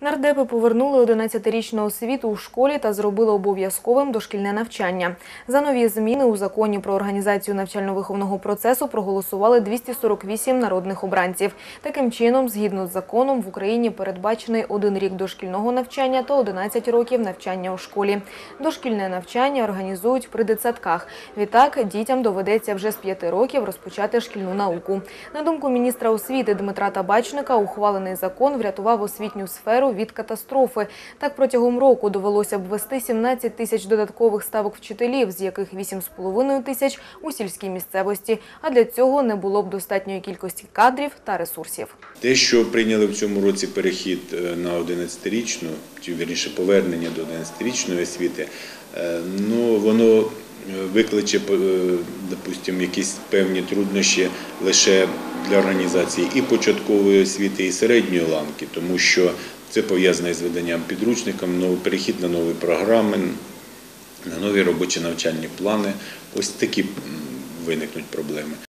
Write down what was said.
Нардепи повернули 11-річну освіту у школі та зробили обов'язковим дошкільне навчання. За нові зміни у законі про організацію навчально-виховного процесу проголосували 248 народних обранців. Таким чином, згідно з законом, в Україні передбачений один рік дошкільного навчання та 11 років навчання у школі. Дошкільне навчання організують при дитсадках. Відтак дітям доведеться вже з 5 років розпочати шкільну науку. На думку міністра освіти Дмитра Табачника, ухвалений закон врятував освітню сферу від катастрофи. Так протягом року довелося б ввести 17 тисяч додаткових ставок вчителів, з яких 8,5 тисяч у сільській місцевості. А для цього не було б достатньої кількості кадрів та ресурсів. Те, що прийняли в цьому році перехід е, на 11-річну, чи вірніше повернення до 11-річної освіти, е, ну воно е, викличе, допустимо, якісь певні труднощі лише для організації і початкової освіти, і середньої ланки, тому що це пов'язане з виданням підручником, перехід на нові програми, на нові робочі навчальні плани. Ось такі виникнуть проблеми.